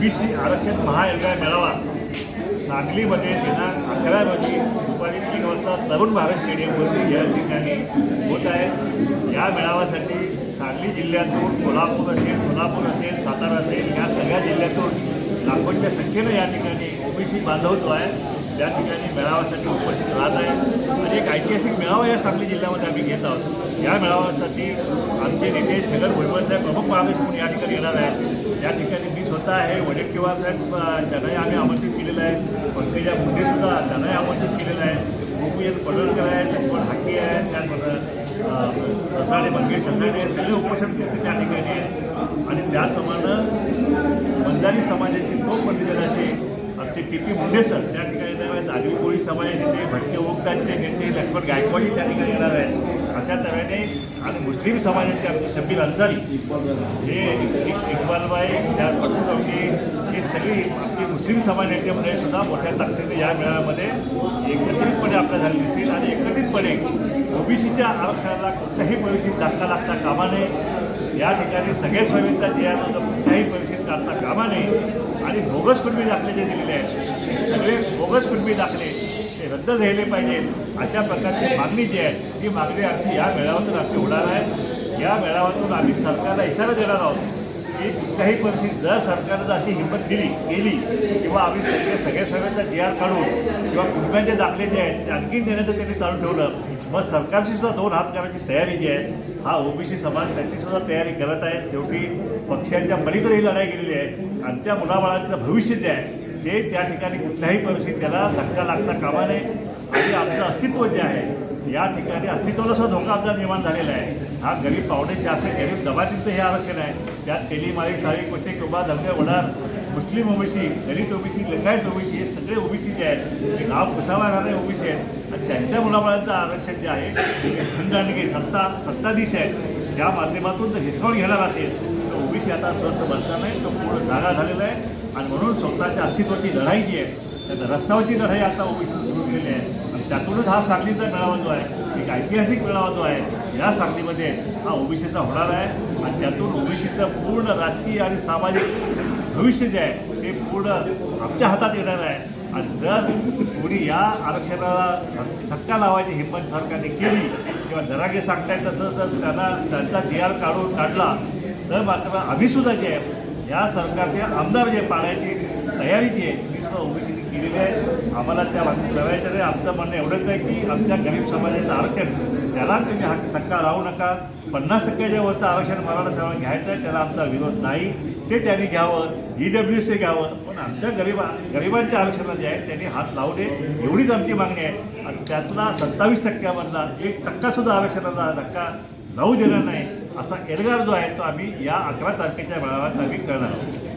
OBC आरक्षण महाएल्गार मेळावा. सांगलीमध्ये दिनांक अकरा रोजी दुपारी तीन वाजता तरुण भारत स्टेडियमवरती या ठिकाणी होत आहे. या मेळाव्यासाठी सांगली जिल्ह्यातून कोल्हापूर असेल सोलापूर असेल सातारा असेल या सगळ्या जिल्ह्यातून लाखोंच्या संख्येनं या ठिकाणी ओबीसी बांधव जो आहे. त्या ठिकाणी मेळाव्यासाठी उपस्थित राहत आहे. आणि एक ऐतिहासिक मेळावा या सांगली जिल्ह्यामध्ये आम्ही घेत आहोत. या मेळाव्यासाठी आमचे नेते छगन भुजबळ साहेब प्रमुख मार्गदर्शक म्हणून या ठिकाणी येणार आहेत. या ठिकाणी मी स्वतः आहे वडेट्टीवार साहेब त्यांनाही आम्ही आमंत्रित केलेलं आहे. पंकजा मुंडे सुद्धा त्यांनाही आमंत्रित केलेलं आहे. गोपीचंद पडळकर आहेत लक्ष्मण हाके आहेत त्याचबरोबर ससाडे मंगेश ससाणे सगळे उपोषण करते त्या ठिकाणी. आहेत आणि त्याचप्रमाणे बंजारी समाजाची तो पंडित असे आमचे टी पी मुंडे सर त्या ठिकाणी येणार आहेत आगरी कोळी समाज नेते भटके ओक्तांचे नेते लक्ष्मण गायकवाडी त्या ठिकाणी येणार आहेत. अशा तऱ्हेने आणि मुस्लिम समाजाचे आमचे शबीर अन्सारी हे इक्बालबाई त्याचबरोबर ही सगळी आमची मुस्लिम समाज याच्यामध्ये सुद्धा मोठ्या ताकदीने या मेळाव्यामध्ये एकत्रितपणे आपल्या झाले दिसतील आणि एकत्रितपणे ओबीसीच्या आरक्षणाला कुठल्याही परिस्थितीत धक्का लागता कामा नये. या ठिकाणी सगळ्याच सोयींचा जे आहे कोणत्याही कुठल्याही परिस्थितीत काढता कामा नये. आणि बोगस कुटुंबी दाखले जे दिलेले आहेत ते सगळे बोगस कुटुंबी दाखले ते रद्द झाले पाहिजेत अशा प्रकारची मागणी जी आहे ती मागणी आमची या मेळाव्यातून आमची होणार आहे. या मेळाव्यातून आम्ही सरकारला इशारा देणार आहोत. की कुठल्याही परिस्थितीत जर सरकारनं जर अशी हिंमत दिली केली किंवा आम्ही सगळे सगळ्या सगळ्यांचा जी आर काढून किंवा कुटुंबांचे दाखले जे आहेत ते आणखी देण्याचं त्यांनी चालू ठेवलं मग सरकारची सुद्धा दोन हात करायची तयारी जी आहे हा ओबीसी समाज त्याची सुद्धा तयारी करत आहे. शेवटी पक्षांच्या पलीकडे ही लढाई गेलेली आहे आणि त्या मुलाबाळांचं भविष्य जे आहे ते त्या ठिकाणी कुठल्याही परिस्थितीत त्याला धक्का लागता कामा नये. आणि आपलं अस्तित्व जे आहे या ठिकाणी अस्तित्वाला सुद्धा धोका आमचा निर्माण झालेला आहे. हा गरीब पावणे जास्त गरीब जमातीचं हे आरक्षण आहे. त्यात तेली माळी साळी कोचे कुबा धंदे वडार मुस्लिम ओबीसी दलित ओबीसी लिंगायत ओबीसी हे सगळे ओबीसी जे आहेत हे गाव कुसावा राहणारे ओबीसी आहेत. आणि त्यांच्या मुलाबाळांचं आरक्षण जे आहे ते खंडांडगे सत्ता सत्ताधीश आहेत. त्या माध्यमातून जर हिसकावून घेणार असेल तर ओबीसी आता स्वस्त बनता नाही तो पूर्ण जागा झालेला आहे. आणि म्हणून स्वतःच्या अस्तित्वाची लढाई जी आहे त्या रस्त्यावरची लढाई आता ओबीसी सुरू केलेली आहे. आणि त्यातूनच हा सांगलीचा मेळावा जो आहे एक ऐतिहासिक मेळावा जो आहे या सांगलीमध्ये हा ओबीसीचा होणार आहे. आणि त्यातून ओबीसीचं पूर्ण राजकीय आणि सामाजिक भविष्य जे आहे ते पूर्ण आमच्या हातात येणार आहे. आणि जर कोणी या आरक्षणाला धक्का लावायची हिंमत सरकारने केली किंवा जरागे सांगताय तसं जर त्यांना त्यांचा डी आर काढून काढला तर मात्र आम्ही सुद्धा जे आहे या सरकारचे आमदार जे पाण्याची तयारी जी आहे ती सुद्धा ओबीसीने केलेली आहे. आम्हाला त्या बाबतीत लढायचं नाही. आमचं म्हणणं एवढंच आहे की आमच्या गरीब समाजाचं आरक्षण त्याला तुम्ही हा धक्का लावू नका. पन्नास टक्क्याच्या वरचं आरक्षण मराठा सेवा घ्यायचं आहे त्याला आमचा विरोध नाही. ते त्यांनी घ्यावं ई डब्ल्यू सी घ्यावं. पण आमच्या गरिबा गरिबांच्या आरक्षणाला जे आहे त्यांनी हात लावू नये. एवढीच आमची मागणी आहे. आणि त्यातला सत्तावीस टक्क्यामधला एक टक्का सुद्धा धक्का जाऊ देणार नाही. असा एल्गार जो आहे तो आम्ही या अकरा तारखेच्या मेळाव्यात आम्ही करणार आहोत.